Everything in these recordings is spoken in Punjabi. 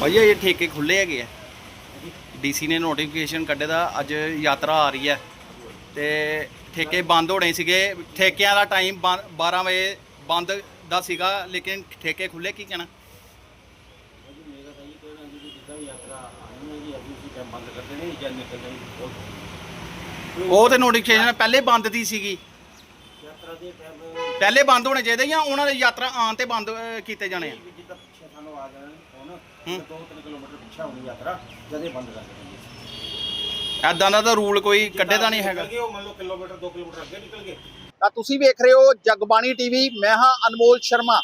ਭਾਈ ਇਹ ਠੇਕੇ ਖੁੱਲੇ ਹੈਗੇ ਆ। ਡੀਸੀ ਨੇ ਨੋਟੀਫਿਕੇਸ਼ਨ ਕੱਢੇ ਦਾ, ਅੱਜ ਯਾਤਰਾ ਆ ਰਹੀ ਹੈ। ਤੇ ਠੇਕੇ ਬੰਦ ਹੋਣੇ ਸੀਗੇ। ਠੇਕਿਆਂ ਦਾ ਟਾਈਮ 12 ਵਜੇ ਬੰਦ ਦਾ ਸੀਗਾ, ਲੇਕਿਨ ਠੇਕੇ ਖੁੱਲੇ ਕੀ ਕਹਿਣਾ? ਮੇਰਾ ਤਾਂ ਉਹ ਤੇ ਨੋਟੀਫਿਕੇਸ਼ਨ ਪਹਿਲੇ ਬੰਦ ਦੀ ਸੀਗੀ। ਪਹਿਲੇ ਬੰਦ ਹੋਣੇ ਚਾਹੀਦੇ ਜਾਂ ਉਹਨਾਂ ਦੀ ਯਾਤਰਾ ਆਉਣ ਤੇ ਬੰਦ ਕੀਤੇ ਜਾਣੇ ਆ? ਸਾਨੂੰ ਆ ਜਾਣ ਫੋਨ ਹੂੰ। 2-3 ਕਿਲੋਮੀਟਰ ਪਿੱਛੇ ਹੋਣੀ ਯਾਤਰਾ ਜਦੇ ਬੰਦ ਕਰ ਦੇਣੀ ਐਦਾਂ ਦਾ ਤਾਂ ਰੂਲ ਕੋਈ ਕੱਢੇ ਦਾ ਨਹੀਂ ਹੈਗਾ। ਉਹ ਮੰਨ ਲਓ ਕਿਲੋਮੀਟਰ 2 ਕਿਲੋਮੀਟਰ ਅੱਗੇ ਨਿਕਲ ਗਏ। ਤਾਂ ਤੁਸੀਂ ਵੇਖ ਰਹੇ ਹੋ ਜਗਬਾਣੀ ਟੀਵੀ ਮੈਂ ਹਾਂ ਅਨਮੋਲ ਸ਼ਰਮਾ।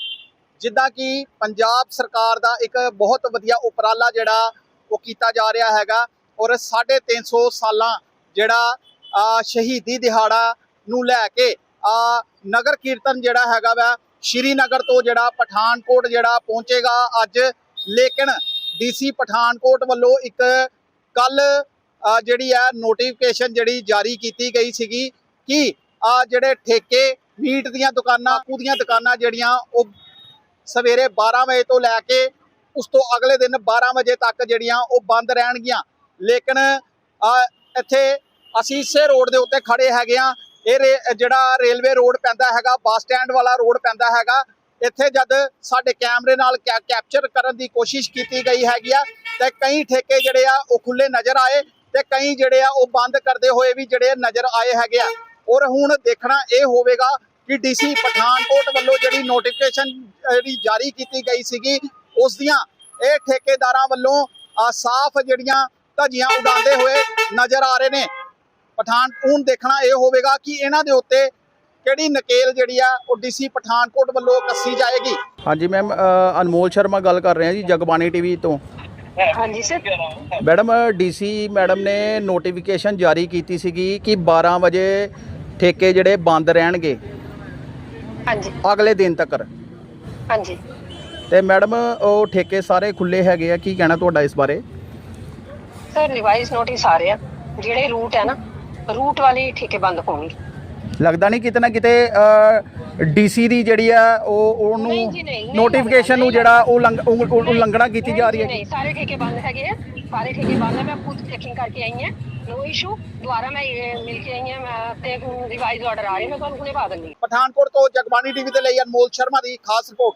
ਜਿੱਦਾਂ ਕਿ ਪੰਜਾਬ ਸਰਕਾਰ ਦਾ ਇੱਕ ਬਹੁਤ ਵਧੀਆ ਉਪਰਾਲਾ ਜਿਹੜਾ ਉਹ ਕੀਤਾ ਜਾ ਰਿਹਾ ਹੈਗਾ ਔਰ 350 ਸਾਲਾਂ ਜਿਹੜਾ ਆ ਸ਼ਹੀਦੀ ਦਿਹਾੜਾ ਨੂੰ ਲੈ ਕੇ ਆ ਨਗਰ ਕੀਰਤਨ ਜਿਹੜਾ ਹੈਗਾ ਵਾ ਸ਼੍ਰੀਨਗਰ ਤੋਂ ਜਿਹੜਾ ਪਠਾਨਕੋਟ ਜਿਹੜਾ ਪਹੁੰਚੇਗਾ ਅੱਜ। ਲੇਕਿਨ ਡੀਸੀ ਪਠਾਨਕੋਟ ਵੱਲੋਂ ਇੱਕ ਕੱਲ ਜਿਹੜੀ ਹੈ ਨੋਟੀਫਿਕੇਸ਼ਨ ਜਿਹੜੀ ਜਾਰੀ ਕੀਤੀ ਗਈ ਸੀਗੀ ਕਿ ਆ ਜਿਹੜੇ ਠੇਕੇ, ਮੀਟ ਦੀਆਂ ਦੁਕਾਨਾਂ ਕੂ ਦੁਕਾਨਾਂ ਜਿਹੜੀਆਂ ਉਹ ਸਵੇਰੇ 12 ਵਜੇ ਤੋਂ ਲੈ ਕੇ ਉਸ ਤੋਂ ਅਗਲੇ ਦਿਨ 12 ਵਜੇ ਤੱਕ ਜਿਹੜੀਆਂ ਉਹ ਬੰਦ ਰਹਿਣਗੀਆਂ। ਲੇਕਿਨ ਇੱਥੇ ਅਸੀਂ ਇਸੇ ਰੋਡ ਦੇ ਉੱਤੇ ਖੜੇ ਹੈਗੇ ਆ ਇਹ ਰੇ- ਜਿਹੜਾ ਰੇਲਵੇ ਰੋਡ ਪੈਂਦਾ ਹੈਗਾ, ਬੱਸ ਸਟੈਂਡ ਵਾਲਾ ਰੋਡ ਪੈਂਦਾ ਹੈਗਾ, ਇੱਥੇ ਜਦ ਸਾਡੇ ਕੈਮਰੇ ਨਾਲ ਕੈ- ਕੈਪਚਰ ਕਰਨ ਦੀ ਕੋਸ਼ਿਸ਼ ਕੀਤੀ ਗਈ ਹੈਗੀ ਆ, ਤੇ ਕਈ ਠੇਕੇ ਜਿਹੜੇ ਆ, ਉਹ ਖੁੱਲੇ ਨਜ਼ਰ ਆਏ, ਤੇ ਕਈ ਜਿਹੜੇ ਆ, ਉਹ ਬੰਦ ਕਰਦੇ ਹੋਏ ਵੀ ਜਿਹੜੇ ਨਜ਼ਰ ਆਏ ਹੈਗੇ ਆ। ਔਰ ਹੁਣ ਦੇਖਣਾ ਇਹ ਹੋਵੇਗਾ ਕਿ ਡੀਸੀ ਪਠਾਨਕੋਟ ਵੱਲੋਂ ਜਿਹੜੀ ਨੋਟੀਫਿਕੇਸ਼ਨ ਜਿਹੜੀ ਜਾਰੀ ਕੀਤੀ ਗਈ ਸੀਗੀ, ਉਸ ਦੀਆਂ ਇਹ ਠੇਕੇਦਾਰਾਂ ਵੱਲੋਂ ਸਾਫ਼ ਜਿਹੜੀਆਂ ਧੱਜੀਆਂ ਉਡਾਉਂਦੇ ਹੋਏ ਨਜ਼ਰ ਆ ਰਹੇ ਨੇ। ਪਠਾਨ ਹੁਣ ਦੇਖਣਾ ਇਹ ਹੋਵੇਗਾ ਕਿ ਇਹਨਾਂ ਦੇ ਉੱਤੇ ਕਿਹੜੀ ਨਕੇਲ ਜਿਹੜੀ ਆ ਉਹ ਡੀਸੀ ਪਠਾਨਕੋਟ ਵੱਲੋਂ ਕੱਸੀ ਜਾਏਗੀ। ਹਾਂਜੀ ਮੈਮ ਅਨਮੋਲ ਸ਼ਰਮਾ ਗੱਲ ਕਰ ਰਹੇ ਹਾਂ ਜੀ ਜਗਬਾਣੀ ਟੀਵੀ ਤੋਂ। ਹਾਂਜੀ ਸਰ। ਮੈਡਮ ਡੀਸੀ ਮੈਡਮ ਨੇ ਨੋਟੀਫਿਕੇਸ਼ਨ ਜਾਰੀ ਕੀਤੀ ਸੀਗੀ ਕਿ 12 ਵਜੇ ਠੇਕੇ ਜਿਹੜੇ ਬੰਦ ਰਹਿਣਗੇ। ਹਾਂਜੀ। ਅਗਲੇ ਦਿਨ ਤੱਕ। ਹਾਂਜੀ। ਤੇ ਮੈਡਮ ਉਹ ਠੇਕੇ ਸਾਰੇ ਖੁੱਲੇ ਹੈਗੇ ਆ ਕੀ ਕਹਿਣਾ ਤੁਹਾਡਾ ਇਸ ਬਾਰੇ? ਸਰ ਰਿਵਾਈਜ਼ ਨੋਟਿਸ ਆ ਰਿਹਾ ਜਿਹੜੇ ਰੂਟ ਹੈ ਨਾ ਰੂਟ ਵਾਲੇ ਠੇਕੇ ਬੰਦ ਹੋਣਗੇ ਲੱਗਦਾ ਨਹੀਂ ਕਿਤੇ ਨਾ ਕਿਤੇ ਡੀਸੀ ਦੀ ਜਿਹੜੀ ਆ ਉਹ ਨਹੀਂ ਉਹਨੂੰ ਜੀ, ਨਹੀਂ, ਨਹੀਂ ਨੋਟੀਫਿਕੇਸ਼ਨ ਨੂੰ ਜਿਹੜਾ ਉਹ ਲੰਘ- ਉਹ- ਉਹ ਉਲੰਘਣਾ ਕੀਤੀ ਜਾ ਰਹੀ ਹੈ ਨਹੀਂ ਸਾਰੇ ਠੇਕੇ ਬੰਦ ਹੈਗੇ ਆ। ਸਾਰੇ ਠੇਕੇ ਬੰਦ ਹੈ ਮੈਂ ਖੁਦ ਚੈਕਿੰਗ ਕਰਕੇ ਆਈ ਹਾਂ। ਨੋ ਇਸ਼ੂ ਦੁਬਾਰਾ ਮੈਂ ਇਹ ਮਿਲ ਕੇ ਆਈ ਹਾਂ ਮੈਂ ਤੇ ਰਿਵਾਈਜ਼ ਆਰਡਰ ਆ ਰਹੇ ਮੈਂ ਤੁਹਾਨੂੰ ਹੁਣੇ ਪਾ ਦਿੰਦੀ ਹਾਂ। ਪਠਾਨਕੋਟ ਤੋਂ ਜਗਬਾਣੀ ਟੀਵੀ ਦੇ ਲਈ ਅਨਮੋਲ ਸ਼ਰਮਾ ਦੀ ਖਾਸ ਰਿਪੋਰਟ।